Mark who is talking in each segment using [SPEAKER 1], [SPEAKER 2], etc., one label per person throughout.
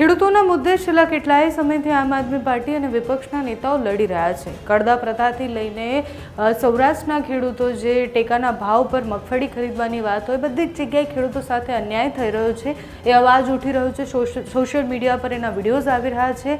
[SPEAKER 1] ખેડૂતોના મુદ્દે છેલ્લા કેટલાય સમયથી આમ આદમી પાર્ટી અને વિપક્ષના નેતાઓ લડી રહ્યા છે. કડદા પ્રથાથી લઈને સૌરાષ્ટ્રના ખેડૂતો જે ટેકાના ભાવ પર મગફળી ખરીદવાની વાત હોય, બધી જ જગ્યાએ ખેડૂતો સાથે અન્યાય થઈ રહ્યો છે. એ અવાજ ઉઠી રહ્યો છે. સોશિયલ મીડિયા પર એના વિડીયોઝ આવી રહ્યા છે.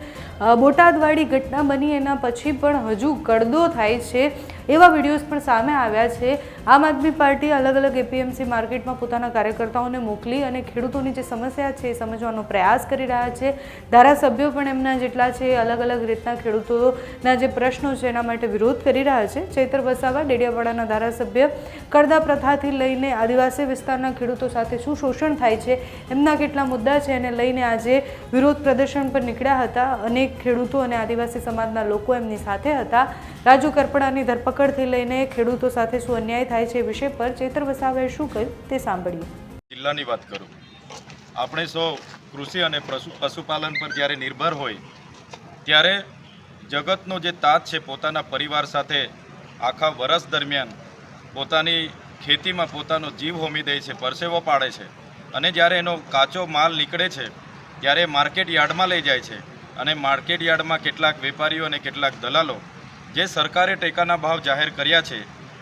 [SPEAKER 1] બોટાદવાળી ઘટના બની, એના પછી પણ હજુ કડદો થાય છે. એવા વિડીયોઝ પણ સામે આવ્યા છે. આમ આદમી પાર્ટી અલગ અલગ એપીએમસી માર્કેટમાં પોતાના કાર્યકર્તાઓને મોકલી અને ખેડૂતોની જે સમસ્યા છે એ સમજવાનો પ્રયાસ કરી રહ્યા છે. ધારાસભ્યો પણ એમના જેટલા છે, અલગ અલગ રીતના ખેડૂતોના જે પ્રશ્નો છે એના માટે વિરોધ કરી રહ્યા છે. ચૈતર વસાવા, ડેડિયાવાડાના ધારાસભ્ય, કરદા પ્રથાથી લઈને આદિવાસી વિસ્તારના ખેડૂતો સાથે શું શોષણ થાય છે, એમના કેટલા મુદ્દા છે એને લઈને આજે વિરોધ પ્રદર્શન પર નીકળ્યા હતા. અનેક ખેડૂતો અને આદિવાસી સમાજના લોકો એમની સાથે હતા. રાજુ કરપડાની ધરપકડથી લઈને ખેડૂતો સાથે શું અન્યાય થાય છે વિષય પર ચેતર વસાવાએ શું કહ્યું તે સાંભળીએ.
[SPEAKER 2] જિલ્લાની વાત કરું. આપણે સૌ કૃષિ અને પશુ, પશુપાલન પર જ્યારે નિર્ભર હોય, ત્યારે જગતનો જે તાત છે પોતાના પરિવાર સાથે આખા વર્ષ દરમિયાન પોતાની ખેતીમાં પોતાનો જીવ હોમી દે છે, પરસેવો પાડે છે અને જ્યારે એનો કાચો માલ નીકળે છે, ત્યારે માર્કેટ યાર્ડમાં લઈ જાય છે અને માર્કેટ યાર્ડમાં કેટલાક વેપારીઓ અને કેટલાક દલાલો જે સરકારે ટેકાના ભાવ જાહેર કર્યા છે,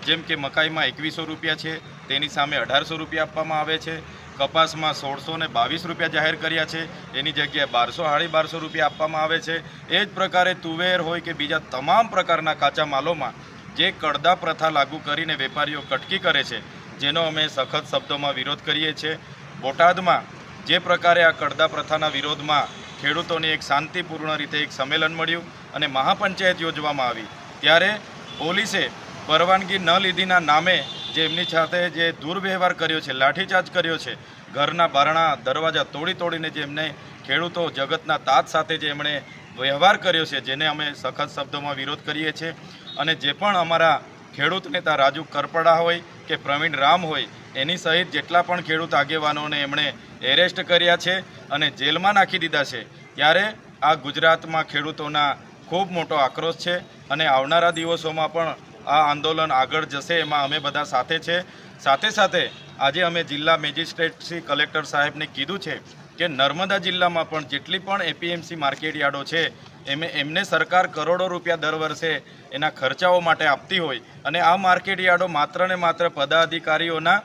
[SPEAKER 2] જેમ કે મકાઈમાં એકવીસો રૂપિયા છે, તેની સામે અઢારસો રૂપિયા આપવામાં આવે છે, કપાસમાં સોળસો ને બાવીસ રૂપિયા જાહેર કર્યા છે, એની જગ્યાએ બારસો સાડી બારસો રૂપિયા આપવામાં આવે છે. એ જ પ્રકારે તુવેર હોય કે બીજા તમામ પ્રકારના કાચા માલોમાં જે કડદા પ્રથા લાગુ કરીને વેપારીઓ કટકી કરે છે, જેનો અમે સખત શબ્દોમાં વિરોધ કરીએ છીએ. બોટાદમાં જે પ્રકારે આ કડદા પ્રથાના વિરોધમાં ખેડૂતોની એક શાંતિપૂર્ણ રીતે એક સંમેલન મળ્યું. અને મહાપંચાયત યોજવામાં આવી. ત્યારે પોલીસે પરવાનગી ન લીધીના નામે જે એમની સાથે જે દુર્વ્યવહાર કર્યો છે, લાઠીચાર્જ કર્યો છે, ઘરના બારણા, દરવાજા તોડી તોડીને જે એમને ખેડૂતો જગતના તાજ સાથે જે એમણે વ્યવહાર કર્યો છે, જેને અમે સખત શબ્દોમાં વિરોધ કરીએ છીએ. અને જે પણ અમારા ખેડૂત નેતા રાજુ કરપડા હોય કે પ્રવીણ રામ હોય, એની સહિત જેટલા પણ ખેડૂત આગેવાનોને એમણે એરેસ્ટ કર્યા છે અને જેલમાં નાખી દીધા છે, ત્યારે આ ગુજરાતમાં ખેડૂતોના ખૂબ મોટો આક્રોશ છે અને આવનારા દિવસોમાં પણ આ આંદોલન આગળ જશે, એમાં અમે બધા સાથે છે. સાથે સાથે આજે અમે જિલ્લા મેજિસ્ટ્રેટ શ્રી કલેક્ટર સાહેબને કીધું છે કે નર્મદા જિલ્લામાં પણ જેટલી પણ એપીએમસી માર્કેટ યાર્ડો છે, એમે, એમને સરકાર કરોડો રૂપિયા દર વર્ષે એના ખર્ચાઓ માટે આપતી હોય અને આ માર્કેટ યાર્ડો માત્ર ને માત્ર પદાધિકારીઓના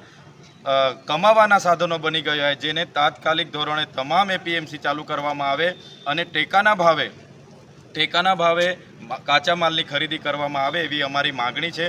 [SPEAKER 2] કમાવાના સાધનો બની ગયા જેને તાત્કાલિક ધોરણે તમામ એપીએમસી ચાલુ કરવામાં આવે અને ટેકાના ભાવે ટેકાના ભાવે કાચા માલની ખરીદી કરવામાં આવે એવી અમારી માગણી છે.